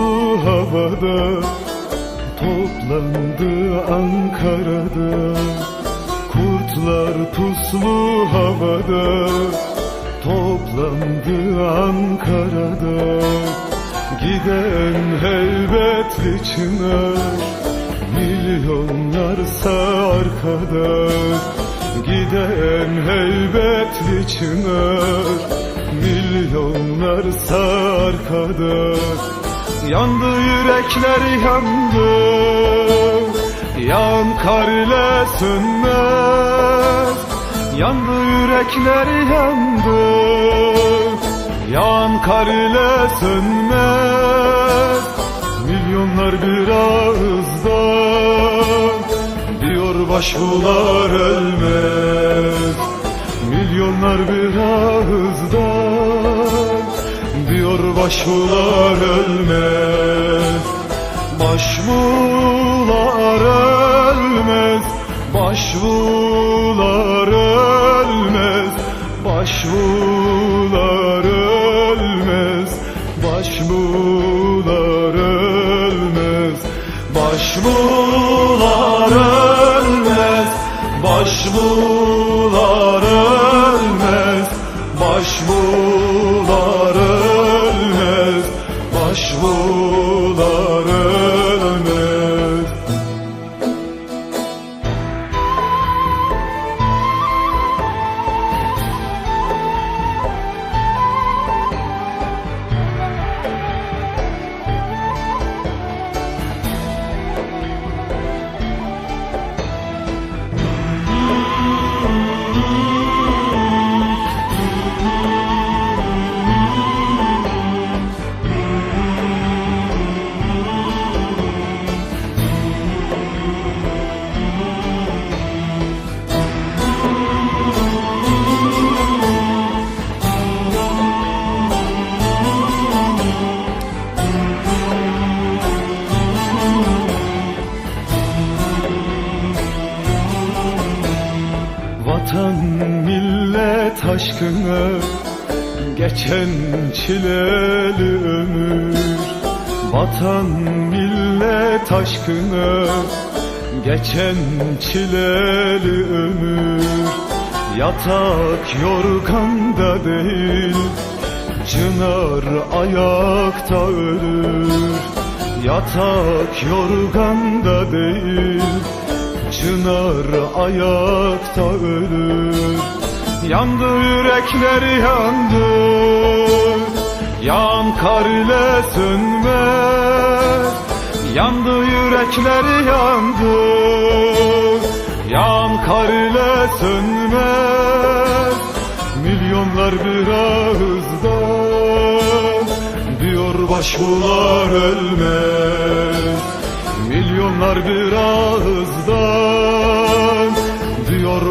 puslu havada Toplandı Ankara'da. Kurtlar puslu havada Toplandı Ankara'da. Giden heybetli çınar Milyonlarsa arkada. Giden heybetli çınar Milyonlarsa arkada Yandı yürekler yandı Yan kar ile sönmez. Yandı yürekler yandı Yan kar ile sönmez. Milyonlar bir Diyor başbular ölmez. Milyonlar bir diyor başvular ölmez Başvular ölmez Başvular ölmez Başvular ölmez Başvular ölmez Başvular ölmez Başvular ölmez Başvular Vatan millet aşkına Geçen çileli ömür. Vatan millet aşkına Geçen çileli ömür. Yatak yorganda değil Çınar ayakta ölür. Yatak yorganda değil Çınar ayakta ölür. Yandı yürekler yandı. Yan kar ile Yandı yürekler yandı. Yan kar ile Milyonlar bir ağızdan Diyor başbular ölmez